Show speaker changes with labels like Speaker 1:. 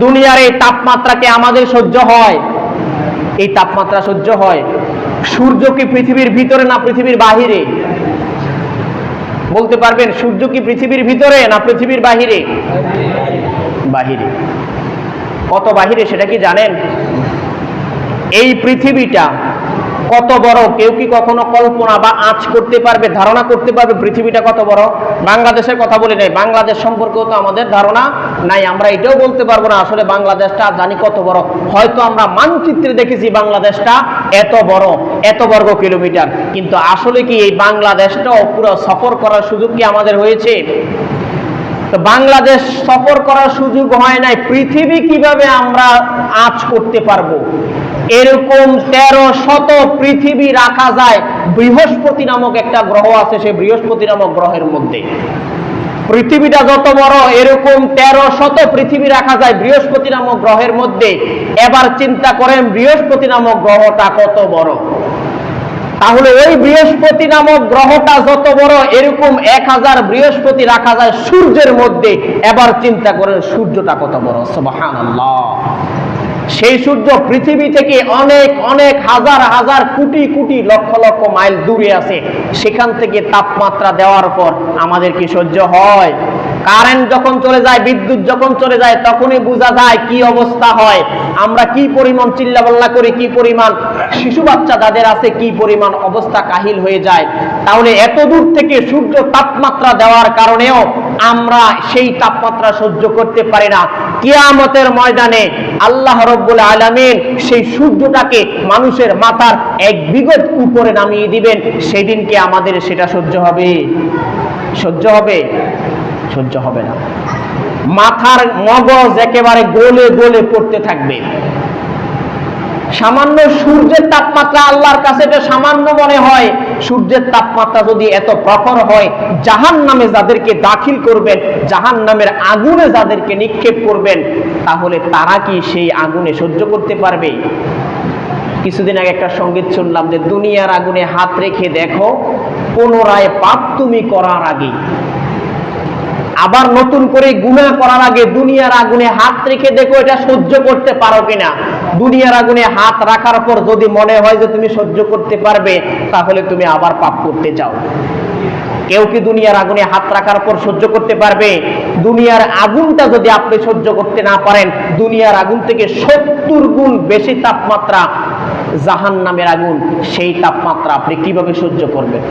Speaker 1: দুনিয়ার এই তাপমাত্রাকে আমাদের সহ্য হয়? এই তাপমাত্রা সহ্য হয়। সূর্য কি পৃথিবীর ভিতরে না পৃথিবীর বাহিরে? বলতে পারবেন, সূর্য কি পৃথিবীর ভিতরে না পৃথিবীর বাহিরে? বাহিরে। কত বাহিরে সেটা কি জানেন? এই পৃথিবীটা কত বড়? কেউ কি কখনো কল্পনা বা আঁচ করতে পারবে, ধারণা করতে পারবে পৃথিবীটা কত বড়? বাংলাদেশের কথা বলি নাই। বাংলাদেশ সম্পর্কেও তো আমাদের ধারণা নাই। আমরা এটাও বলতে পারব না, আসলে বাংলাদেশটা জানি কত বড়। হয়তো আমরা মানচিত্রে দেখেছি বাংলাদেশটা এত বড়, এত বর্গ কিলোমিটার। কিন্তু আসলে কি এই বাংলাদেশটাও পুরো সফর করার সুযোগ কি আমাদের হয়েছে? তো বাংলাদেশ সফর করার সুযোগ হয় নাই। পৃথিবী কীভাবে আমরা আঁচ করতে পারব? এরকম তেরো শত পৃথিবী রাখা যায়। বৃহস্পতি নামক একটা গ্রহ আছে, সেই বৃহস্পতি নামক গ্রহের মধ্যে। পৃথিবীটা যত বড়, এরকম তেরো শত পৃথিবী রাখা যায় বৃহস্পতি নামক গ্রহের মধ্যে। এবার চিন্তা করেন, বৃহস্পতি নামক গ্রহটা কত বড়? তাহলে ওই বৃহস্পতি নামক গ্রহটা যত বড়, এরকম এক হাজার বৃহস্পতি রাখা যায় সূর্যের মধ্যে। এবার চিন্তা করেন, সূর্যটা কত বড়? সুবহানাল্লাহ। সেই সূর্য পৃথিবী থেকে অনেক অনেক হাজার হাজার কোটি কোটি লক্ষ লক্ষ মাইল দূরে আছে। সেখান থেকে তাপমাত্রা দেওয়ার পর আমাদের কি সহ্য হয়? কারেন্ট যখন চলে যায়, বিদ্যুৎ যখন চলে যায়, তখনই বোঝা যায় কি অবস্থা হয়। আমরা কি পরিমাণ চিল্লাপাল্লা করি, কি পরিমাণ শিশু বাচ্চা যাদের আছে, কি পরিমাণ অবস্থা কাহিল হয়ে যায়। তাহলে এত দূর থেকে সূর্য তাপমাত্রা দেওয়ার কারণেও আমরা সেই তাপমাত্রা সহ্য করতে পারি না। কিয়ামতের ময়দানে আল্লাহ রব্বুল আলামিন সেই সূর্যটাকে মানুষের মাথার এক বিগত উপরে নামিয়ে দিবেন, সেদিন কি আমাদের সেটা সহ্য হবে? সহ্য হবে? সহ্য হবে না। মাথার মগজ একেবারে গোলে গোলে পড়তে থাকবে। সামান্য সূর্যের তাপমাত্রা আল্লাহর কাছে সামান্য মনে হয়। সূর্যের তাপমাত্রা যদি এত প্রখর হয় জাহান নামে যাদেরকে দাখিল করবেন জাহান নামের আগুনে যাদেরকে নিক্ষেপ করবেন, তাহলে তারা কি সেই আগুনে সহ্য করতে পারবে? কিছুদিন আগে একটা সংগীত শুনলাম যে, দুনিয়ার আগুনে হাত রেখে দেখো, পুনরায় পাপ তুমি করার আগে। আবার নতুন করে গুনাহ করার আগে, দুনিয়ার আগুনে হাত রেখে দেখো, এটা সহ্য করতে পারো কিনা? দুনিয়ার আগুনে হাত রাখার পর যদি মনে হয় যে তুমি সহ্য করতে পারবে, তাহলে তুমি আবার পাপ করতে চাও। কেউ কি দুনিয়ার আগুনে হাত রাখার পর সহ্য করতে পারবে? দুনিয়ার আগুনটা যদি আপনি সহ্য করতে না পারেন, দুনিয়ার আগুন থেকে সত্তর গুণ বেশি তাপমাত্রা জাহান নামের আগুন, সেই তাপমাত্রা আপনি কীভাবে সহ্য করবেন?